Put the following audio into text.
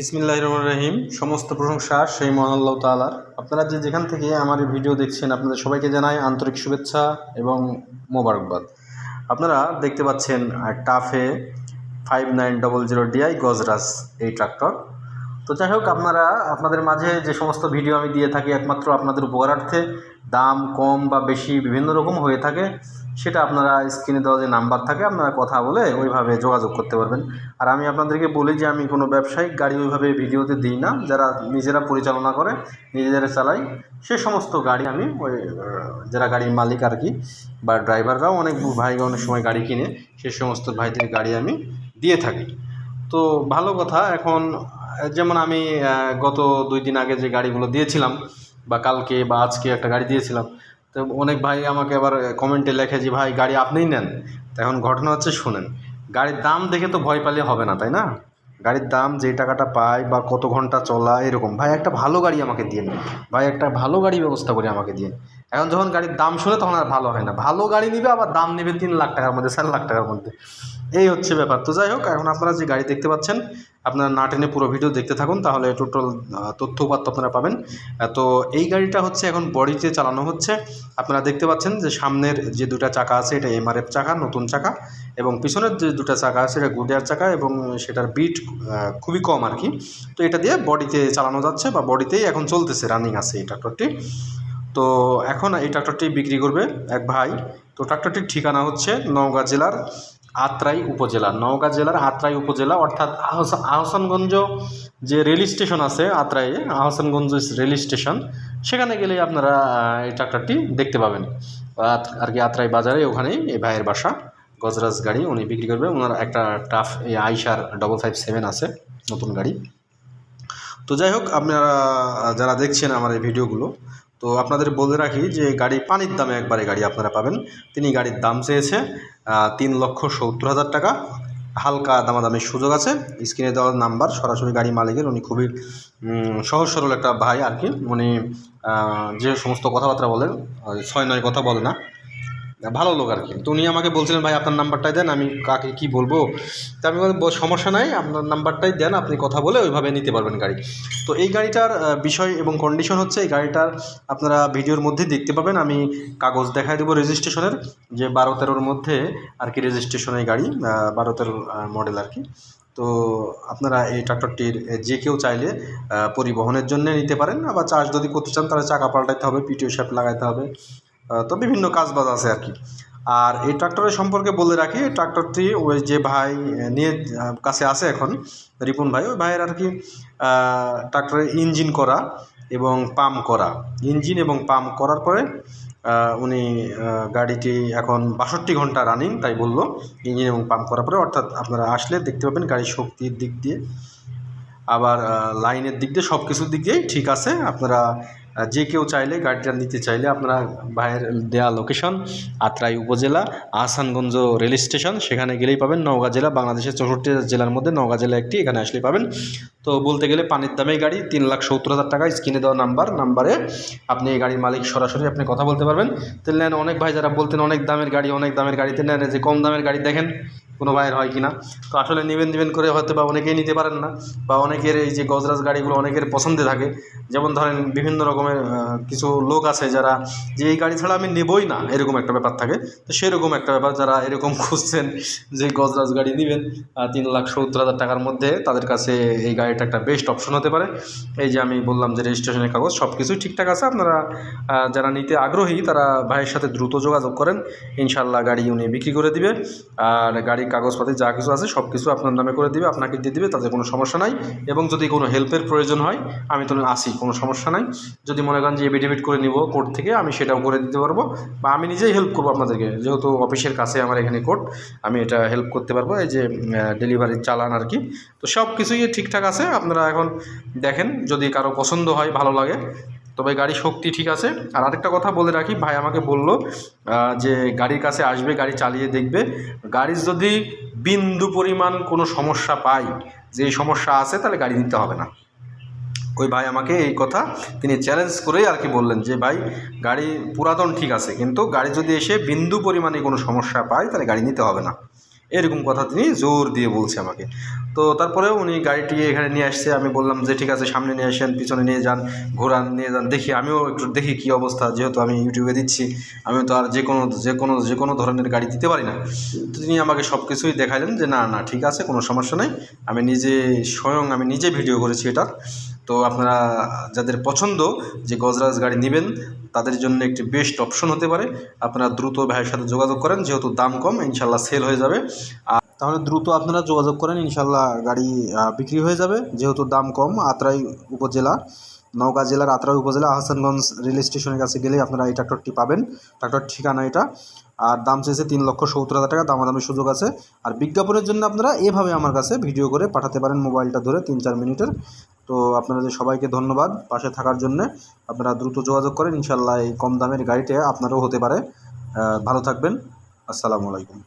বিসমিল্লাহ রহমান রহিম। সমস্ত প্রশংসা সেই মহান আল্লাহ তালার আপনারা যে যেখান থেকে আমার এই ভিডিও দেখছেন, আপনাদের সবাইকে জানাই আন্তরিক শুভেচ্ছা এবং মোবারকবাদ। আপনারা দেখতে পাচ্ছেন TAFE five nine double zero DI গজরাস এই ট্রাক্টর। তো যাই হোক, আপনারা, আপনাদের মাঝে যে সমস্ত ভিডিও আমি দিয়ে থাকি একমাত্র আপনাদের উপকারার্থে দাম কম বা বেশি বিভিন্ন রকম হয়ে থাকে, সেটা আপনারা স্ক্রিনে দেওয়া যে নাম্বার থাকে, আপনারা কথা বলে ওইভাবে যোগাযোগ করতে পারবেন। আর আমি আপনাদেরকে বলি যে আমি কোনো ব্যবসায়িক গাড়ি ওইভাবে ভিডিওতে দিই না, যারা নিজেরা পরিচালনা করে নিজেরা চালাই, সে সমস্ত গাড়ি আমি ওই যারা গাড়ির মালিক আর কি, বা ড্রাইভাররাও অনেক ভাই অনেক সময় গাড়ি কিনে, সে সমস্ত ভাইদের গাড়ি আমি দিয়ে থাকি। তো ভালো কথা, এখন যেমন আমি গত দুই দিন আগে যে গাড়িগুলো দিয়েছিলাম বা কালকে বা আজকে একটা গাড়ি দিয়েছিলাম। তো অনেক ভাই আমাকে আবার কমেন্টে লেখে যে, ভাই, গাড়ি আপনিই নেন। তো এখন ঘটনা হচ্ছে, শুনেন, গাড়ির দাম দেখে তো ভয় পালে হবে না, তাই না? গাড়ির দাম যে টাকাটা পায় বা কত ঘণ্টা চলা, এরকম। ভাই, একটা ভালো গাড়ি আমাকে দিয়ে দিন ভাই, একটা ভালো গাড়ি ব্যবস্থা করে আমাকে দিন এখন যখন গাড়ির দাম শুনে তখন আর ভালো হয় না। ভালো গাড়ি নিবে, আবার দাম নেবে তিন লাখ টাকার মধ্যে, চার লাখ টাকার মধ্যে। এই হচ্ছে ব্যাপার। তো যাই হোক, এখন আপনারা যে গাড়ি দেখতে পাচ্ছেন আপনারা না টেনে পুরো ভিডিও দেখতে থাকুন, তাহলে টোটাল তথ্য উপাত্ত আপনারা পাবেন। তো এই গাড়িটা হচ্ছে এখন বডিতে চালানো হচ্ছে। আপনারা দেখতে পাচ্ছেন যে সামনের যে দুটা চাকা আছে, এটা এমআরএফ চাকা, নতুন চাকা, এবং পিছনের যে দুটা চাকা আছে, এটা গুডিয়ার চাকা, এবং সেটার বিট খুবই কম আর কি। তো এটা দিয়ে বডিতে চালানো যাচ্ছে বা বডিতেই এখন চলতেছে রানিং আছে এই ট্রাক্টরটি তো এখন এই ট্রাক্টরটি বিক্রি করবে এক ভাই। তো ট্রাক্টরটির ঠিকানা হচ্ছে নওগাঁ জেলার আত্রাই উপজেলা, নওগাঁ জেলার আত্রাই উপজেলা, অর্থাৎ আহসানগঞ্জ যে রেল স্টেশন আছে আত্রাইয়ে, আহসানগঞ্জ রেল স্টেশন, সেখানে গেলেই আপনারা এই ট্রাক্টরটি দেখতে পাবেন। আর কি আত্রাই বাজারে ওখানেই এই ভাইয়ের বাসা, গজরাজ গাড়ি, উনি বিক্রি করবে। ওনার একটা টাফ আইসার ডবল ফাইভ সেভেন আছে, নতুন গাড়ি। তো যাই হোক, আপনারা, যারা দেখছেন আমার এই ভিডিওগুলো তো আপনাদের বলে রাখি যে গাড়ি পানির দামে একবারে গাড়ি আপনারা পাবেন। তিনি গাড়ির দাম চেয়েছে তিন লক্ষ সত্তর হাজার টাকা। হালকা দামাদামির সুযোগ আছে। স্ক্রিনে দেওয়ার নাম্বার, সরাসরি গাড়ি মালিকের, উনি খুবই সহজ সরল একটা ভাই আর কি। উনি যে সমস্ত কথাবার্তা বলেন ছয় নয় কথা বলে না। ভালো লোক আর কি। তো উনি আমাকে বলছিলেন, ভাই, আপনার নাম্বারটাই দেন, আমি কাকে কি বলব? তা আমি সমস্যা নাই, আপনার নাম্বারটাই দেন, আপনি কথা বলে ওইভাবে নিতে পারবেন গাড়ি। তো এই গাড়িটার বিষয় এবং কন্ডিশন হচ্ছে, এই গাড়িটার আপনারা ভিডিওর মধ্যে দেখতে পাবেন, আমি কাগজ দেখাই দেবো রেজিস্ট্রেশনের যে বারো তেরোর মধ্যে আর কি রেজিস্ট্রেশনের গাড়ি বারো তেরো মডেল আর কি। তো আপনারা এই ট্রাক্টরটির যে কেউ চাইলে পরিবহনের জন্য নিতে পারেন, আবার চার্জ যদি করতে চান, তাহলে চাকা পাল্টাইতে হবে পিটিও শ্যাপ লাগাইতে হবে। তো বিভিন্ন কাজ বাজ আছে আর কি। আর এই ট্রাক্টরের সম্পর্কে বলে রাখি ট্রাক্টরটি ওই যে ভাই নিয়ে কাছে আছে এখন, রিপুন ভাই, ওই ভাইয়ের আর কি ট্রাক্টরের ইঞ্জিন করা এবং পাম্প করা। ইঞ্জিন এবং পাম্প করার পরে উনি গাড়িটি এখন বাষট্টি ঘণ্টা রানিং তাই বলল, ইঞ্জিন এবং পাম্প করার পরে। অর্থাৎ আপনারা আসলে দেখতে পাবেন গাড়ির শক্তির দিক দিয়ে। আবার লাইনের দিক দিয়ে সব কিছুর দিক দিয়েই ঠিক আছে। আপনারা যে কেউ চাইলে গাড়িটা নিতে চাইলে আপনারা ভাইয়ের দেয়া লোকেশন আত্রাই উপজেলা, আহসানগঞ্জ রেল স্টেশন সেখানে গেলেই পাবেন নওগাঁ জেলা, বাংলাদেশের চৌষট্টি জেলার মধ্যে নওগাঁ জেলা একটি, এখানে আসলেই পাবেন। তো বলতে গেলে পানির দামে গাড়ি, তিন লাখ সত্তর হাজার টাকা স্ক্রিনে দেওয়া নাম্বার নাম্বারে আপনি এই গাড়ির মালিক সরাসরি আপনি কথা বলতে পারবেন। তো নেন অনেক ভাই যারা বলতেন অনেক দামের গাড়ি, অনেক দামের গাড়িতে, নেন যে কম দামের গাড়ি দেখেন। কোনো ভাইয়ের হয় কিনা। তো আসলে নেবেন নেবেন করে হয়তো বা অনেকেই নিতে পারেন না বা অনেকের এই যে গজরাজ গাড়িগুলো অনেকের পছন্দে থাকে। যেমন ধরেন বিভিন্ন রকমের কিছু লোক আছে যারা যে এই গাড়ি ছাড়া আমি নেবই না, এরকম একটা ব্যাপার থাকে। তো সেরকম একটা ব্যাপার যারা এরকম খুঁজছেন যে গজরাজ গাড়ি নেবেন তিন লাখ সত্তর হাজার টাকার মধ্যে তাদের কাছে এই গাড়িটা একটা বেস্ট অপশন হতে পারে। এই যে আমি বললাম যে রেজিস্ট্রেশনের কাগজ সব কিছুই ঠিকঠাক আছে। আপনারা যারা নিতে আগ্রহী, তারা ভাইয়ের সাথে দ্রুত যোগাযোগ করেন। ইনশাল্লাহ গাড়ি উনি বিক্রি করে দিবে। আর গাড়ির কাগজপাতি যা কিছু আছে সব কিছু আপনার নামে করে দিবে, আপনাকে দিয়ে দিবে, তাতে কোনো সমস্যা নাই। এবং যদি কোনো হেল্পের প্রয়োজন হয়, আমি তো আসি কোনো সমস্যা নাই। যদি মনে করেন যে এভিডেভিট করে নিব কোর্ট থেকে, আমি সেটাও করে দিতে পারব। বা আমি নিজেই হেল্প করব আপনাদেরকে, যেহেতু অফিসের কাছে আমার এখানে কোর্ট আমি এটা হেল্প করতে পারব, এই যে ডেলিভারির চালান আর কি। তো সব কিছুই ঠিকঠাক আছে, আপনারা এখন দেখেন, যদি কারও পছন্দ হয়, ভালো লাগে তবে গাড়ি শক্তি ঠিক আছে। আর আরেকটা কথা বলে রাখি, ভাই আমাকে বলল যে গাড়ির কাছে আসবে, গাড়ি চালিয়ে দেখবে। গাড়ির যদি বিন্দু পরিমাণ কোনো সমস্যা পাই, যে সমস্যা আছে, তাহলে গাড়ি নিতে হবে না। ওই ভাই আমাকে এই কথা তিনি চ্যালেঞ্জ করেই আর কি বললেন যে, ভাই, গাড়ি পুরাতন ঠিক আছে, কিন্তু গাড়ি যদি এসে বিন্দু পরিমাণে কোনো সমস্যা পায়, তাহলে গাড়ি নিতে হবে না। এরকম কথা তিনি জোর দিয়ে বলছে আমাকে। তো তারপরেও উনি গাড়িটি এখানে নিয়ে আসছে। আমি বললাম যে, ঠিক আছে, সামনে নিয়ে আসেন, পিছনে নিয়ে যান, ঘোরান, নিয়ে যান। দেখি, আমিও একটু দেখি কী অবস্থা, যেহেতু আমি ইউটিউবে দিচ্ছি আমি তো আর যে কোনো যে কোনো যে কোনো ধরনের গাড়ি দিতে পারি না। তো তিনি আমাকে সব কিছুই দেখাইলেন যে, না না, ঠিক আছে, কোনো সমস্যা নেই। আমি নিজে, স্বয়ং আমি নিজে ভিডিও করেছি এটার তো আপনারা যাদের পছন্দ যে গজরাজ গাড়ি নেবেন, তাদের জন্য একটি বেস্ট অপশন হতে পারে। আপনারা দ্রুত ভাইয়ের সাথে যোগাযোগ করেন, যেহেতু দাম কম ইনশাল্লাহ সেল হয়ে যাবে। আর তাহলে দ্রুত আপনারা যোগাযোগ করেন ইনশাল্লাহ গাড়ি বিক্রি হয়ে যাবে, যেহেতু দাম কম। আত্রাই উপজেলা, নওগাঁ জেলার আত্রাই উপজেলা আহসানগঞ্জ রেল স্টেশনের কাছে গেলেই আপনারা এই ট্রাক্টরটি পাবেন। ট্রাক্টর ঠিকানা এটা। আর দাম চেয়েছে তিন লক্ষ সত্তর হাজার টাকা দামাদামি সুযোগ আছে। আর বিজ্ঞাপনের জন্য আপনারা এভাবে আমার কাছে ভিডিও করে পাঠাতে পারেন মোবাইলটা ধরে তিন চার মিনিটের। তো আপনাদের সবাইকে ধন্যবাদ পাশে থাকার জন্য, আপনারা দ্রুত যোগাযোগ করেন। ইনশাল্লাহ এই কম দামের গাড়িতে আপনারও হতে পারে। ভালো থাকবেন। আসসালামু আলাইকুম।